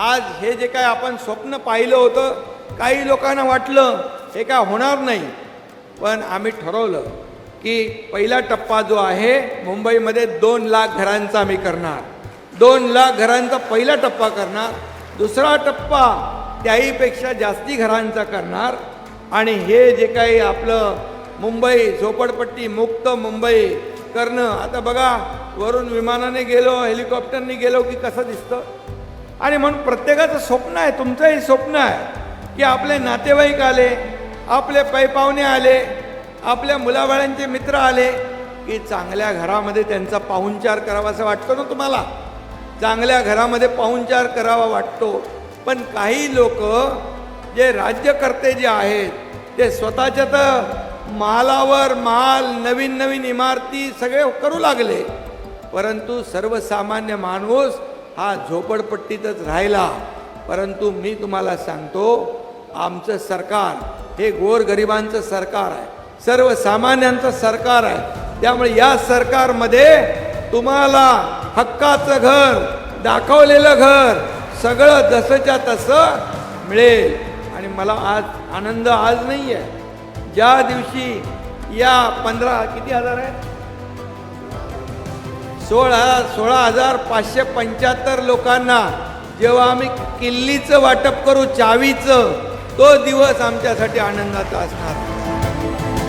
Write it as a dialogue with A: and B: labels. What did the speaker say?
A: आज हे जे काय आपण स्वप्न पाहिलं होतं काही लोकांना वाटलं हे काय होणार नाही. पण आम्ही ठरवलं की पहिला टप्पा जो आहे मुंबईमध्ये दोन लाख घरांचा आम्ही करणार. दोन लाख घरांचा पहिला टप्पा करणार दुसरा टप्पा त्याहीपेक्षा जास्ती घरांचा करणार. आणि हे जे काही आपलं मुंबई झोपडपट्टी मुक्त मुंबई करणं आता बघा वरून विमानाने गेलो हेलिकॉप्टरने गेलो की कसं दिसतं? आणि म्हणून प्रत्येकाचं स्वप्न आहे तुमचंही स्वप्न आहे की आपले नातेवाईक आले आपले पैपावणे आले आपल्या मुलाबाळांचे मित्र आले की चांगल्या घरामध्ये त्यांचा पाहुणचार करावा असं वाटतं ना तुम्हाला? चांगल्या घरामध्ये पाहुणचार करावा वाटतो. पण काही लोक जे राज्यकर्ते जे आहेत ते स्वतःच्या तर मालावर माल नवीन नवीन इमारती सगळे करू लागले. परंतु सर्वसामान्य माणूस हा झोपडपट्टीतच राहिला. परंतु मी तुम्हाला सांगतो आमचं सरकार हे गोरगरिबांचं सरकार आहे. सर्वसामान्यांचं सरकार आहे. त्यामुळे या सरकारमध्ये तुम्हाला हक्काचं घर दाखवलेलं घर सगळं जसंच्या तसं मिळेल. आणि मला आज आनंद आज नाही आहे ज्या दिवशी या पंधरा किती हजार आहे? सोळा सोळा हजार पाचशे पंच्याहत्तर लोकांना जेव्हा आम्ही किल्लीचं वाटप करू चावीचं तो दिवस आमच्यासाठी आनंदाचा असणार.